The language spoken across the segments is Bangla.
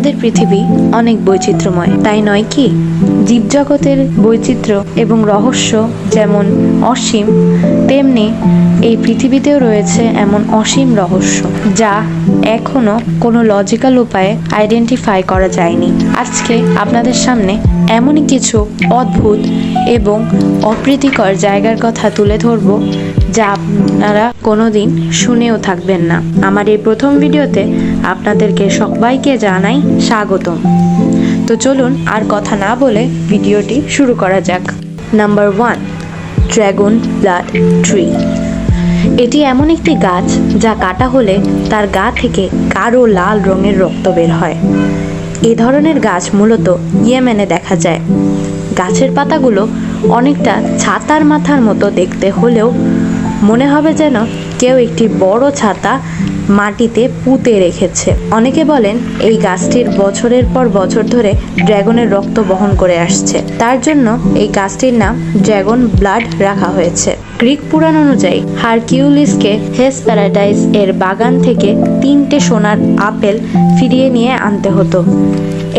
আমাদের পৃথিবী অনেক বৈচিত্র্যময়। তাই নয় কি? জীবজগতের বৈচিত্র্য এবং রহস্য যেমন অসীম, তেমনি এই পৃথিবীতেও রয়েছে এমন অসীম রহস্য, যা এখনও কোনো লজিক্যাল উপায়ে আইডেন্টিফাই করা যায়নি। আজকে আপনাদের সামনে এমনই কিছু অদ্ভুত এবং অপ্রীতিকর জায়গার কথা তুলে ধরব যা আপনারা কোনোদিন শুনেও থাকবেন না। আমার এই প্রথম ভিডিওতে আপনাদেরকে সবাইকে জানাই স্বাগতম। তো চলুন আর কথা না বলে ভিডিওটি শুরু করা যাক। Number one dragon blood tree এটি এমন একটি গাছ যা কাটা হলে তার গা থেকে কারও লাল রঙের রক্ত বের হয়। এ ধরনের গাছ মূলত ইয়েমেনে দেখা যায়। গাছের পাতাগুলো অনেকটা ছাতার মাথার মতো দেখতে হলেও মনে হবে যেন কেউ একটি বড় ছাতা মাটিতে পুঁতে রেখেছে। অনেকে বলেন এই গাছটির বছরের পর বছর ধরে ড্রাগনের রক্ত বহন করে আসছে। তার জন্য এই গাছটির নাম ড্রাগন ব্লাড রাখা হয়েছে। গ্রিক পুরাণ অনুযায়ী হারকিউলিসকে হেস প্যারাডাইস এর বাগান থেকে তিনটে সোনার আপেল ফিরিয়ে নিয়ে আনতে হতো।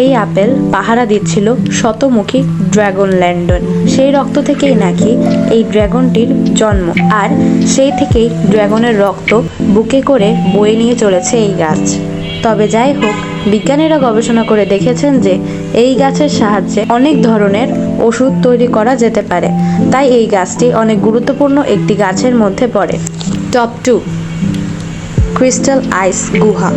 এই আপেল পাহারা দিচ্ছিল শতমুখী ড্রাগন ল্যান্ডন সেই রক্ত থেকেই নাকি এই ড্রাগনটির জন্ম, আর সেই থেকেই ড্রাগনের রক্ত বুকে করে বয়ে নিয়ে চলেছে এই গাছ। তবে যাই হোক, বিজ্ঞানীরা গবেষণা করে দেখেছেন যে এই গাছের সাহায্যে অনেক ধরনের ওষুধ তৈরি করা যেতে পারে। তাই এই গাছটি অনেক গুরুত্বপূর্ণ একটি গাছের মধ্যে পড়ে। টপ টু, ক্রিস্টাল আইস গুহা।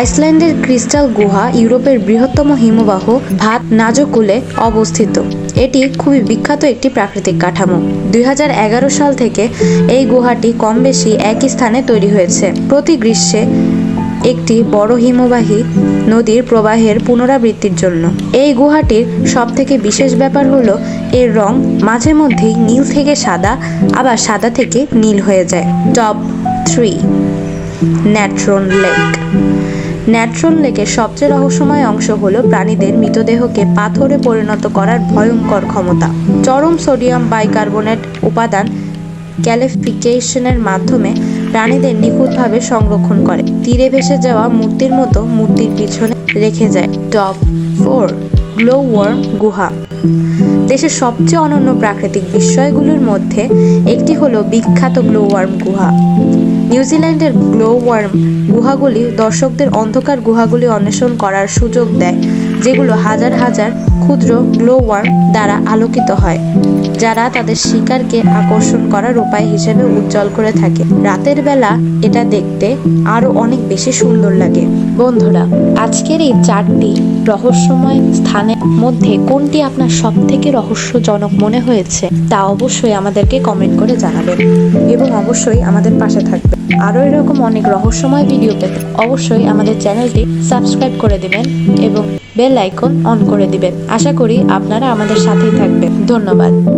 আইসল্যান্ডের ক্রিস্টাল গুহা ইউরোপের বৃহত্তম হিমবাহ ভাত নাজকুলে অবস্থিত। এটি খুবই বিখ্যাত একটি প্রাকৃতিক কাঠামো। দুই হাজার এগারো সাল থেকে এই গুহাটি কম বেশি একই স্থানে তৈরি হয়েছে। প্রতি গ্রীষ্মে একটি বড় হিমবাহী নদীর প্রবাহের পুনরাবৃত্তির জন্য। এই গুহাটির সব থেকে বিশেষ ব্যাপার হলো, এর রং মাঝে মধ্যেই নীল থেকে সাদা, আবার সাদা থেকে নীল হয়ে যায়। Top three, Natron lake. Natron লেকের সবচেয়ে রহস্যময় অংশ হলো প্রাণীদের মৃতদেহকে পাথরে পরিণত করার ভয়ঙ্কর ক্ষমতা। চরম সোডিয়াম বাইকার্বনেট উপাদান ক্যালিফিকেশনের মাধ্যমে প্রাণীদের নিখুঁতভাবে সংরক্ষণ করে। তীরে ভেসে যাওয়া মূর্তির মতো মূর্তির পিছনে রেখে যায় টপ ফোর গ্লোওয়ার্ম গুহা। দেশের সবচেয়ে অনন্য প্রাকৃতিক বিস্ময়গুলোর মধ্যে একটি হলো বিখ্যাত গ্লোওয়ার্ম গুহা। নিউজিল্যান্ডের গ্লো ওয়ার্ম গুহাগুলি দর্শকদের অন্ধকার গুহাগুলি অন্বেষণ করার সুযোগ দেয়, যেগুলো হাজার হাজার ক্ষুদ্র গ্লো ওয়ার্ম দ্বারা আলোকিত হয়, যারা তাদের শিকারকে আকর্ষণ করার উপায় হিসেবে উজ্জ্বল করে থাকে। রাতের বেলা এটা দেখতে আরও অনেক বেশি সুন্দর লাগে। বন্ধুরা, আজকের এই চারটি রহস্যময় স্থানের মধ্যে কোনটি আপনার সব থেকে রহস্যজনক মনে হয়েছে, তা অবশ্যই আমাদেরকে কমেন্ট করে জানাবেন এবং অবশ্যই আমাদের পাশে থাকবেন। আরও এরকম অনেক রহস্যময় ভিডিও পেতে অবশ্যই আমাদের চ্যানেলটি সাবস্ক্রাইব করে দিবেন এবং বেল আইকন অন করে দিবেন। আশা করি আপনারা আমাদের সাথেই থাকবেন। ধন্যবাদ।